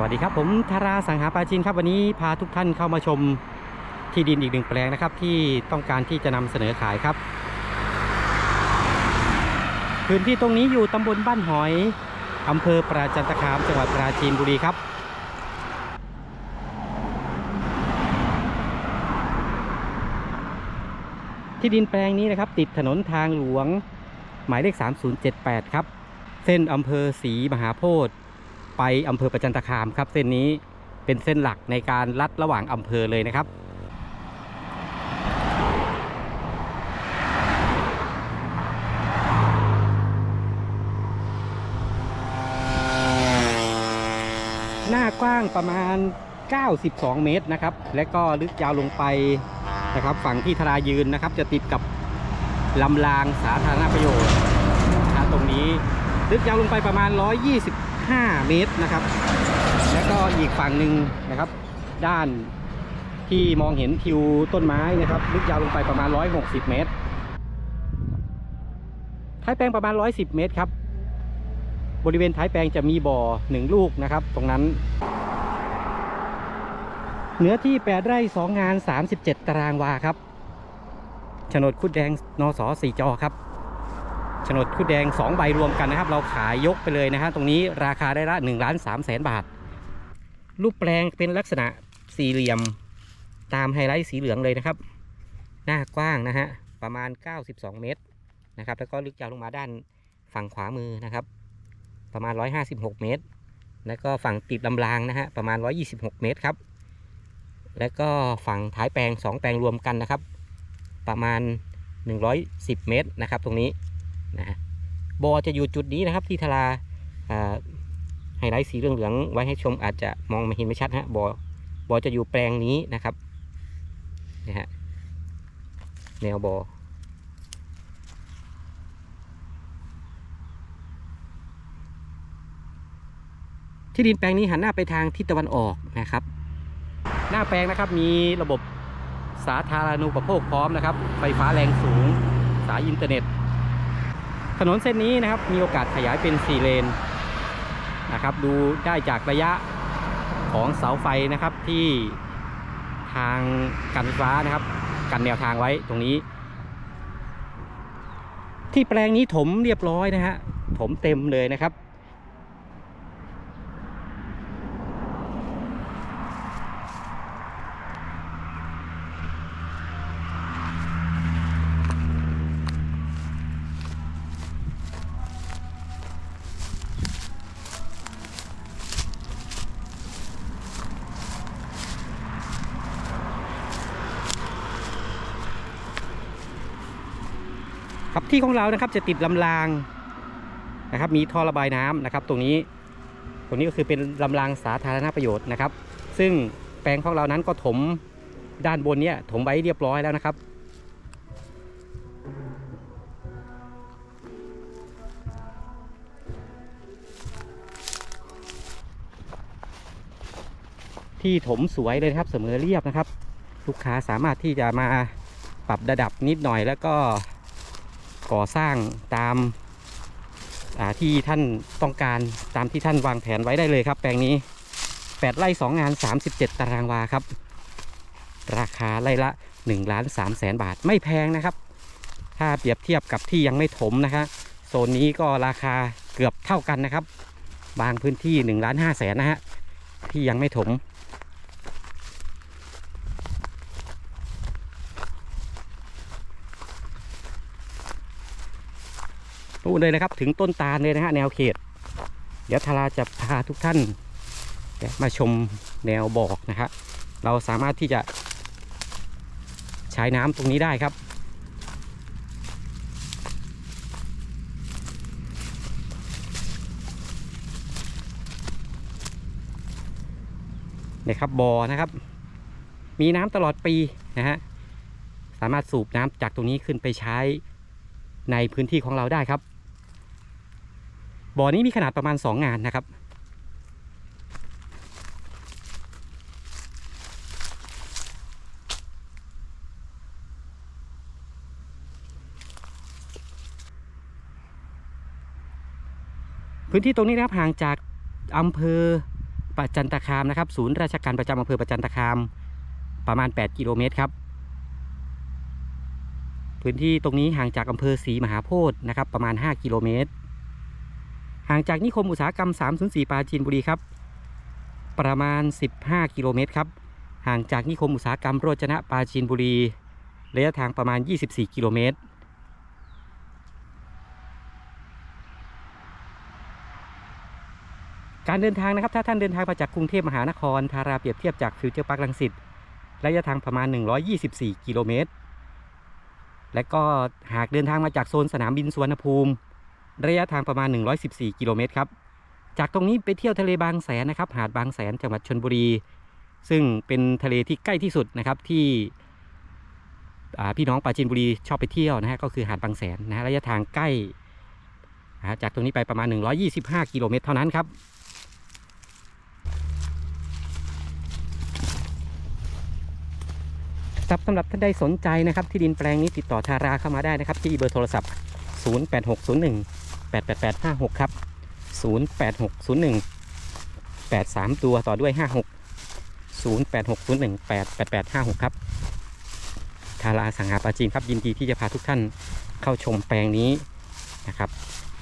สวัสดีครับผมธาราสังหาปาจินครับวันนี้พาทุกท่านเข้ามาชมที่ดินอีกหนึ่งแปลงนะครับ ที่ต้องการที่จะนำเสนอขายครับ พื้นที่ตรงนี้อยู่ตำบลบ้านหอยอำเภอปราจันตคามจังหวัดปราจีนบุรีครับ ที่ดินแปลงนี้นะครับ ติดถนนทางหลวง หมายเลข 3078 ครับ เส้นอำเภอศรีมหาโพธิ์ ไปอำเภอประจันตคามครับ เส้นนี้เป็นเส้นหลักในการลัดระหว่างอำเภอเลยนะครับหน้ากว้างประมาณ 92 เมตรนะครับ และก็ลึกยาวลงไปนะครับ ฝั่งที่ทรายืนนะครับ จะติดกับลำรางสาธารณประโยชน์ตรงนี้ ลึกยาวลงไปประมาณ 5 เมตรนะครับ แล้วก็อีกฝั่งหนึ่งนะครับ ด้านที่มองเห็นทิวต้นไม้นะครับลึกยาวลงไปประมาณ 160 เมตรท้ายแปลงประมาณ 110 เมตรครับ บริเวณท้ายแปลงจะมีบ่อหนึ่งลูกนะครับ ตรงนั้น เนื้อที่ 8 ไร่ 2 งาน 37 ตารางวาครับโฉนดคุดแดงนสสี่จอครับ ฉนดคุดแดง 2 ใบรวมกันนะครับ เราขายยกไปเลยนะฮะตรงนี้ราคาได้ละ1ล้าน3แสนบาท รูปแปลงเป็นลักษณะสี่เหลี่ยมตามไฮไลท์สีเหลืองเลยนะครับ หน้ากว้างนะฮะประมาณ 92 เมตรนะครับ แล้วก็ลึกยาวลงมาด้านฝั่งขวามือนะครับ ประมาณ 156 เมตร แล้วก็ฝั่งติดลำรางนะฮะประมาณ 126 เมตรครับ แล้วก็ฝั่งท้ายแปลง 2 แปลงรวมกันนะครับ ประมาณ 110 เมตรนะครับ ตรงนี้ นะบอจะอยู่จุดนี้นะครับ ที่ทาราไฮไลท์สีเหลืองๆไว้ให้ชมอาจจะมองไม่เห็นไม่ชัดฮะบอบอจะอยู่แปลงนี้นะครับนี่ฮะแนวบอที่ดินแปลงนี้หันหน้าไปทางทิศตะวันออกนะครับ หน้าแปลงนะครับมีระบบสาธารณูปโภคพร้อมนะครับ ไฟฟ้าแรงสูง สายอินเทอร์เน็ต ถนนเส้นนี้นะครับมีโอกาสขยายเป็น 4 เลนนะครับดูได้จากระยะของเสาไฟนะครับที่ทางการไฟฟ้านะครับ กันแนวทางไว้ตรงนี้ ที่แปลงนี้ถมเรียบร้อยนะฮะถมเต็มเลยนะครับ ครับที่ของเรานะครับจะติดลำรางนะครับมีท่อระบายน้ำนะครับ ตรงนี้ตรงนี้ก็คือเป็นลำรางสาธารณประโยชน์นะครับ ซึ่งแปลงของเรานั้นก็ถมด้านบนเนี้ยถมไว้เรียบร้อยแล้วนะครับ ที่ถมสวยเลยครับเสมอเรียบนะครับ ลูกค้าสามารถที่จะมาปรับระดับนิดหน่อยแล้วก็ ก่อสร้างตามาที่ท่านต้องการตามที่ท่านวางแผนไว้ได้เลยครับ แปลงนี้ 8ไร่2งาน 37 ตารางวาครับ ราคาไร่ละ1ล้าน3แสนบาทไม่แพงนะครับ ถ้าเปรียบเทียบกับที่ยังไม่ถมนะคะโซนนี้ก็ราคาเกือบเท่ากันนะครับ บางพื้นที่1ล้าน5แสนนะฮะที่ยังไม่ถม นู่นเลยนะครับ ถึงต้นตาลเลยนะฮะแนวเขต เดี๋ยวทาราจะพาทุกท่านมาชมแนวบอกนะฮะเราสามารถที่จะใช้น้ำตรงนี้ได้ครับเนี่ยครับบ่อนะครับ มีน้ำตลอดปีนะฮะสามารถสูบน้ำจากตรงนี้ขึ้นไปใช้ในพื้นที่ของเราได้ครับ บ่อนี้มีขนาดประมาณ 2 งานนะครับ พื้นที่ตรงนี้นะครับห่างจากอำเภอประจันตคามนะครับ ศูนย์ราชการประจำอำเภอประจันตคามประมาณ 8 กิโลเมตรครับ พื้นที่ตรงนี้ห่างจากอำเภอศรีมหาโพธิ์นะครับ ประมาณ 5 กิโลเมตร ห่างจากนิคมอุตสาหกรรม 304ปราจีนบุรีครับ ประมาณ 15 กิโลเมตรครับ ห่างจากนิคมอุตสาหกรรมโรจนะปราจีนบุรี ระยะทางประมาณ 24 กิโลเมตร การเดินทางนะครับ ถ้าท่านเดินทางมาจากกรุงเทพมหานคร ทาราเปรียบเทียบจากฟิวเจอร์พาร์คลังสิต ระยะทางประมาณ 124 กิโลเมตร และก็หากเดินทางมาจากโซนสนามบินสุวรรณภูมิ ระยะทางประมาณ 114 กิโลเมตรครับ จากตรงนี้ไปเที่ยวทะเลบางแสนนะครับ หาดบางแสนจังหวัดชนบุรี ซึ่งเป็นทะเลที่ใกล้ที่สุดนะครับที่พี่น้องปราจีนบุรีชอบไปเที่ยวนะฮะก็คือหาดบางแสนนะฮะระยะทางใกล้จากตรงนี้ไปประมาณ 125 กิโลเมตรเท่านั้นครับครับสำหรับท่านใดสนใจนะครับที่ดินแปลงนี้ติดต่อทาราเข้ามาได้นะครับ ที่เบอร์โทรศัพท์ 08601 88856 ครับ 08601 83 ตัวต่อด้วย 56 08601 88856 ครับทาราสังหาปราจีนครับยินดีที่จะพาทุกท่านเข้าชมแปลงนี้นะครับ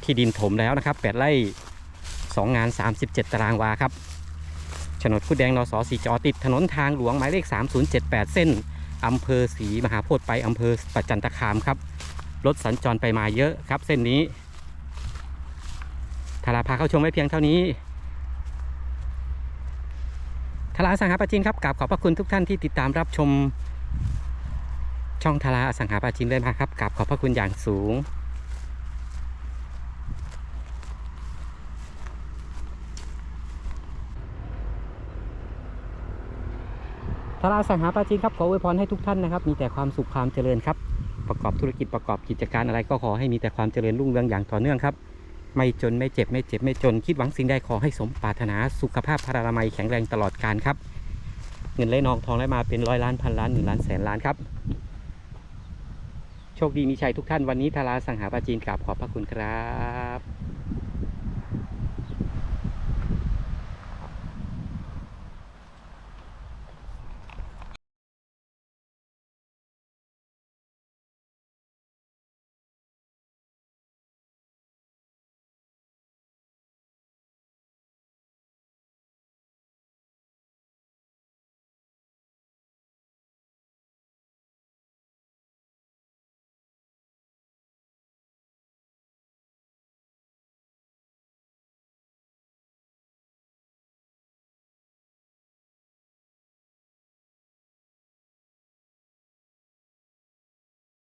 ที่ดินถมแล้วนะครับ 8 ไร่ 2 งาน 37 ตารางวาครับโฉนดคุดแดงนสสีจอติดถนนทางหลวงหมายเลข 3078 เส้นอำเภอศรีมหาโพธิ์ไปอำเภอประจันตคามครับ รถสัญจรไปมาเยอะครับเส้นนี้ ทาราพาเข้าชมไว้เพียงเท่านี้ทาราสังหาปาจินครับกราบขอบพระคุณทุกท่านที่ติดตามรับชม ช่องทาราสังหาปาจินเลยนะครับกราบขอบพระคุณอย่างสูงทาราสังหาปาจินครับขออวยพรให้ทุกท่านนะครับ มีแต่ความสุขความเจริญครับ ประกอบธุรกิจประกอบกิจการอะไรก็ขอให้มีแต่ความเจริญรุ่งเรืองอย่างต่อเนื่องครับ ไม่จนไม่เจ็บไม่เจ็บไม่จน คิดหวังสิ่งใดขอให้สมปรารถนาสุขภาพพรามัยแข็งแรงตลอดกาลครับ เงินไหลนองทองไหลมาเป็นร้อยล้านพันล้านหนึ่งล้านแสนล้านครับ โชคดีมีชัยทุกท่านวันนี้ทาราสังหาปาจีนกราบขอบพระคุณครับ